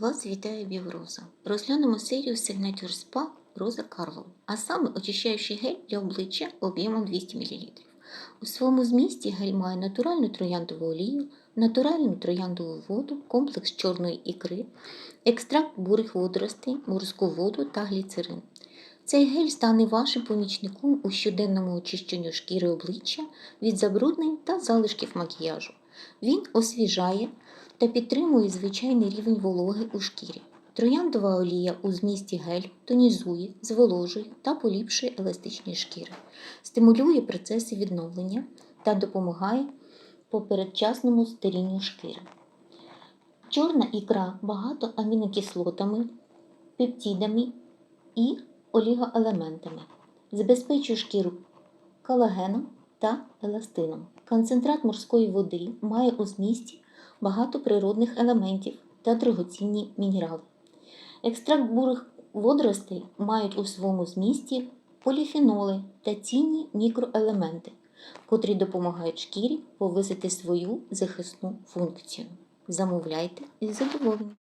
Вас вітає Бівроза. Розглянемо серію Signature Spa Роза Карло, а саме очищаючий гель для обличчя об'ємом 200 мл. У своєму змісті гель має натуральну трояндову олію, натуральну трояндову воду, комплекс чорної ікри, екстракт бурих водоростей, морську воду та гліцерин. Цей гель стане вашим помічником у щоденному очищенню шкіри обличчя від забруднень та залишків макіяжу. Він освіжає та підтримує звичайний рівень вологи у шкірі. Трояндова олія у змісті гель тонізує, зволожує та поліпшує еластичність шкіри, стимулює процеси відновлення та допомагає попередчасному старінню шкіри. Чорна ікра багато амінокислотами, пептидами і олігоелементами. Забезпечує шкіру колагеном та еластином. Концентрат морської води має у змісті багато природних елементів та дорогоцінні мінерали. Екстракт бурих водоростей мають у своєму змісті поліфеноли та цінні мікроелементи, котрі допомагають шкірі повисити свою захисну функцію. Замовляйте із задоволенням.